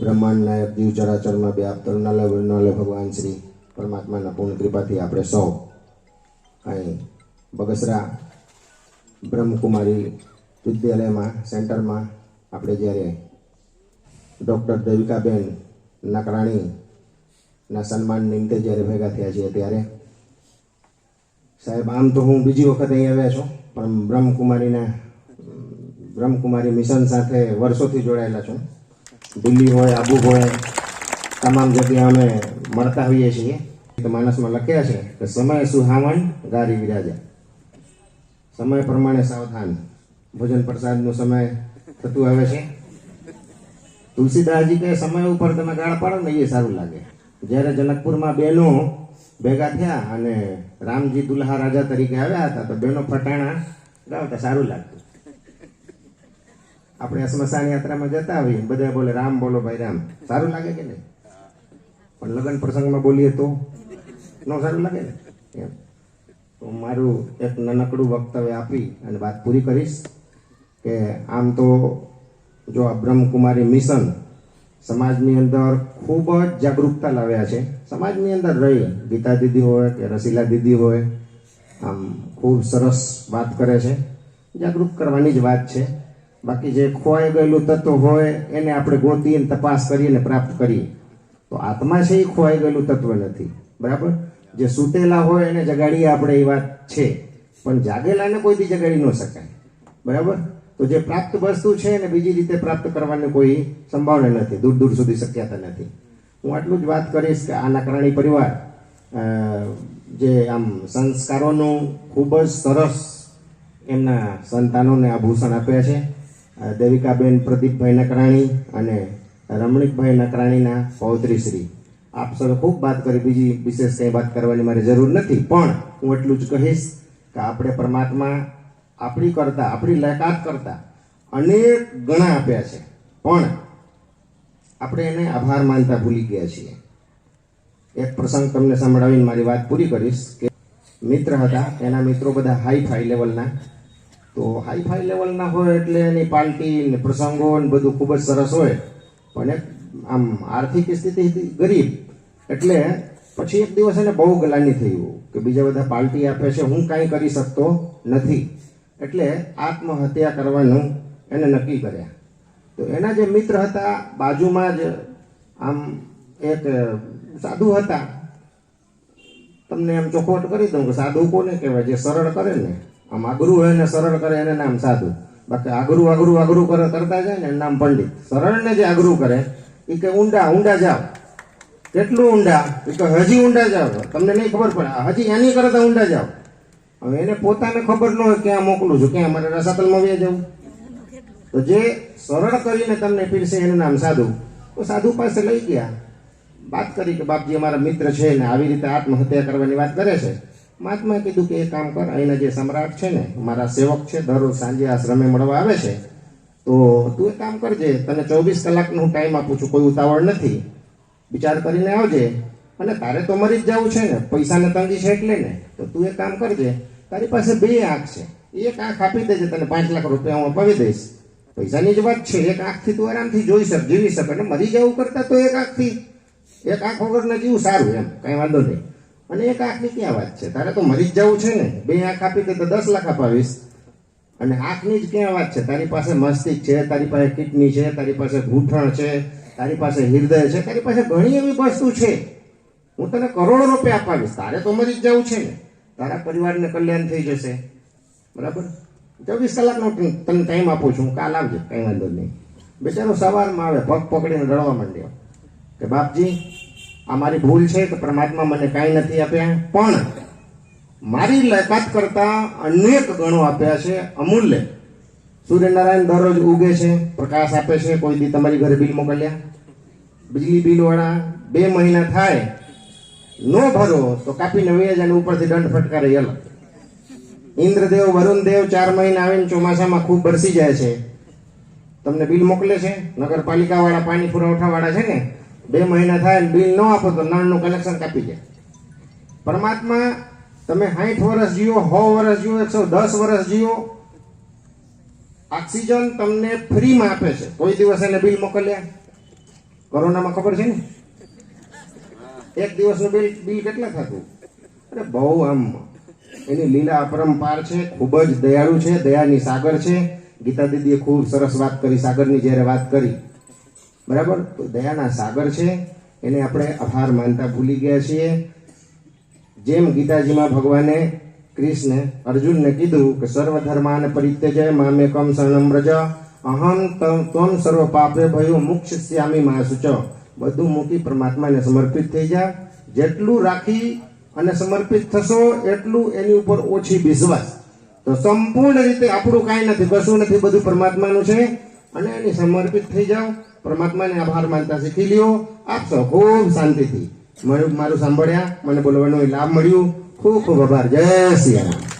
બ્રહ્માંડ નાયક જીવ ચરાચરમાં વ્યાપ કરુણાલય વરુણાલય ભગવાન શ્રી પરમાત્માના પૂર્ણ કૃપાથી આપણે સૌ અહીં બગસરા બ્રહ્મકુમારી વિદ્યાલયમાં, સેન્ટરમાં આપણે જ્યારે ડૉક્ટર દેવિકાબેન નકરાણીના સન્માન નિમિત્તે જ્યારે ભેગા થયા છીએ ત્યારે સાહેબ, આમ તો હું બીજી વખત અહીં આવ્યા છું, પણ બ્રહ્મકુમારીના બ્રહ્મકુમારી મિશન સાથે વર્ષોથી જોડાયેલા છું. દિલ્હી હોય, આબુ હોય, તમામ જગ્યાએ અમે મળતા હોઈએ છીએ. તો માણસમાં લખ્યા છે કે સમય સુહાવન ગારી વિરાજા સમય પ્રમાણે સાવધાન. ભોજન પ્રસાદનો સમય થતું આવે છે. તુલસીદાસજી કે સમય ઉપર તમે ગાળ પાડો ને એ સારું લાગે. જ્યારે જનકપુરમાં બહેનો ભેગા થયા અને રામજી દુલ્હા રાજા તરીકે આવ્યા હતા, તો બહેનો ફટાણા ગાવતા સારું લાગતું. આપણે સ્મશાન યાત્રામાં જતા હોઈએ બધા બોલે, રામ બોલો ભાઈ, રામ. સારું લાગે કે નહીં? પણ લગ્ન પ્રસંગમાં બોલીએ તો ન સારું લાગે ને? એમ. તો મારું એક નાનકડું વક્તવ્ય આપી અને વાત પૂરી કરીશ કે આમ તો જો આ બ્રહ્મકુમારી મિશન સમાજની અંદર ખૂબ જ જાગૃતતા લાવ્યા છે. સમાજની અંદર રહી. ગીતા દીદી હોય કે રસીલા દીદી હોય, આમ ખૂબ સરસ વાત કરે છે. જાગૃત કરવાની જ વાત છે. બાકી જે ખોવાઈ ગયેલું તત્વ હોય, એને આપણે ગોતી અને તપાસ કરીને પ્રાપ્ત કરીએ. તો આત્મા છે એ ખોવાઈ ગયેલું તત્વ નથી. બરાબર? જે સૂતેલા હોય એને જગાડીએ આપણે એ વાત છે. પણ જાગેલાને કોઈ બી જગાડી ન શકાય. બરાબર? તો જે પ્રાપ્ત વસ્તુ છે એને બીજી રીતે પ્રાપ્ત કરવાની કોઈ સંભાવના નથી. દૂર દૂર સુધી શક્યતા નથી. હું આટલું જ વાત કરીશ કે આ નકરાણી પરિવાર જે આમ સંસ્કારોનું ખૂબ જ સરસ એમના સંતાનોને આભૂષણ આપ્યા છે. દેવિકાબેન પ્રદીપભાઈ નકરાણી અને રમણીકભાઈ નકરાણીના પૌત્રી શ્રી. આપ સૌ ખૂબ વાત કરી. બીજી વિશેષ કંઈ વાત કરવાની મારી જરૂર નથી, પણ હું એટલું જ કહીશ કે આપણે પરમાત્મા આપણી કરતા, આપણી લાયકાત કરતા અનેક ગણા આપ્યા છે. પણ આપણે એને આભાર માનતા ભૂલી ગયા છીએ. એક પ્રસંગ તમને સંભળાવીને મારી વાત પૂરી કરીશ કે મિત્ર હતા, એના મિત્રો બધા હાઈ ફાઈ લેવલના તો હાઈ ફાઈ લેવલના હોય એટલે એની પાર્ટી ને પ્રસંગો ને બધું ખૂબ જ સરસ હોય. પણ એક આમ આર્થિક સ્થિતિ ગરીબ, એટલે પછી એક દિવસ એને બહુ ગલાની થયું કે બીજા બધા પાર્ટી આપે છે, હું કાંઈ કરી શકતો નથી. એટલે આત્મહત્યા કરવાનું એને નક્કી કર્યા. તો એના જે મિત્ર હતા, બાજુમાં જ આમ એક સાધુ હતા. તમને એમ ચોખવટ કરી દઉં કે સાધુ કોને કહેવાય? જે સરળ કરે ને. આમ અઘરું હોય ને સરળ કરે એને નામ સાધુ. બાકી આગરું આગરું આગરું કરે કરતા જાય ને નામ પંડિત. સરળ ને જે આગરું કરે એ કે ઊંડા ઊંડા જાઓ. કેટલું ઊંડા? એ કે હજી ઊંડા જાઓ. તમને નહીં ખબર પડે. હજી એની કરતા ઊંડા જાઓ. હવે એને પોતાને ખબર ન હોય ક્યાં મોકલું છું. ક્યાં? મારે રસાતલમાં વ્યા જવું. તો જે સરળ કરીને તમને પીરસે એનું નામ સાધુ. તો સાધુ પાસે લઈ ગયા. વાત કરી કે બાપજી અમારા મિત્ર છે ને આવી રીતે આત્મહત્યા કરવાની વાત કરે છે. મહાત્માએ કીધું કે એ કામ કર, અહીંના જે સમ્રાટ છે ને, મારા સેવક છે, દરરોજ સાંજે આશ્રમે મળવા આવે છે, તો તું એ કામ કરજે, તને ચોવીસ કલાકનો હું ટાઈમ આપું છું, કોઈ ઉતાવળ નથી. વિચાર કરીને આવજે, અને તારે તો મરી જ જવું છે ને, પૈસાને તંગી છે એટલે ને, તો તું એ કામ કરજે, તારી પાસે બે આંખ છે, એક આંખ આપી દેજે, તને પાંચ લાખ રૂપિયા હું અપાવી દઈશ. પૈસાની જ વાત છે, એક આંખથી તું આરામથી જોઈ શક, જીવી શક, અને મરી જવું કરતા તો એક આંખથી, એક આંખ વગરના જીવું સારું એમ, કઈ વાંધો નહીં. અને એક આંખની ક્યાં વાત છે. તારે તો મરી જ જવું છે ને. બે આંખ આપી દે તો દસ લાખ અપાવીશ. અને આંખની જ ક્યાં વાત છે? તારી પાસે મસ્તિષ્ક છે, તારી પાસે કિડની છે, તારી પાસે ઘૂંટણ છે, તારી પાસે હૃદય છે, તારી પાસે ઘણી એવી વસ્તુ છે. હું તને કરોડો રૂપિયા અપાવીશ. તારે તો મરી જ જવું છે ને. તારા પરિવારને કલ્યાણ થઈ જશે. બરાબર? ચોવીસ કલાકનો તને ટાઈમ આપું છું. કાલ આવજે. કંઈ વાંધો નહીં. બેચારો સવારમાં આવે, પગ પકડીને રડવા માંડ્યો. કે બાપજી આ મારી ભૂલ છે કે પરમાત્મા મને કાંઈ નથી આપ્યા, પણ મારી લાયકાત કરતા અનેક ગણો આપ્યા છે, અમૂલ્ય. સૂર્યનારાયણ દરરોજ ઉગે છે, પ્રકાશ આપે છે, કોઈ દી તમારી ઘરે બિલ મોકલ્યા. બિજલી બિલ વાળા બે મહિના થાય, નો ભરો, તો કાપી નવી ને ઉપરથી દંડ ફટકારે અલગ ઇન્દ્રદેવ, વરુણદેવ ચાર મહિના આવીને ચોમાસામાં ખૂબ બરસી જાય છે. તમને બિલ મોકલે છે? નગરપાલિકા વાળા પાણી પુરવઠા વાળા છે ને? બે મહિના થાય બિલ ન આપો તો નળનું કનેક્શન કાપી જાય પરમાત્મા, તમે સાઠ વર્ષ જીવો, સો વર્ષ જીવો, એકસો દસ વર્ષ જીવો ઓક્સિજન તમને ફ્રીમાં આપે છે. કોઈ દિવસ એને બિલ મોકલ્યા? કોરોનામાં ખબર છે ને? એક દિવસનું બિલ બિલ કેટલા થતું? અરે બહુ આમ. એની લીલા અપરંપાર છે, ખૂબ જ દયાળુ છે, દયાની સાગર છે. ગીતા દીદીએ ખૂબ સરસ વાત કરી, સાગરની જ્યારે વાત કરી બરાબર? તો દયાના સાગર છે, એને આપણે આભાર માનતા ભૂલી ગયા છીએ. જેમ ગીતાજીમાં ભગવાને કૃષ્ણ અર્જુનને કીધું કે સર્વધર્માન પરિત્યજય મામેકમ શરણમ રજ અહમ તમ સર્વ પાપે ભયો મુક્ષસ્યામી માસુચ બધું મૂકી પરમાત્માને સમર્પિત થઈ જા. જેટલું રાખી અને સમર્પિત થશો, એટલું એની ઉપર ઓછી વિશ્વાસ તો સંપૂર્ણ રીતે આપણું કાંઈ નથી, કશું નથી, બધું પરમાત્માનું છે. અને એની સમર્પિત થઈ જાઓ. પરમાત્માને આભાર માનતા શીખી લ્યો. આપશો ખૂબ શાંતિથી. મારું મારું સાંભળ્યા. મને બોલવાનો લાભ મળ્યું. ખૂબ ખૂબ આભાર. જય સિયા રામ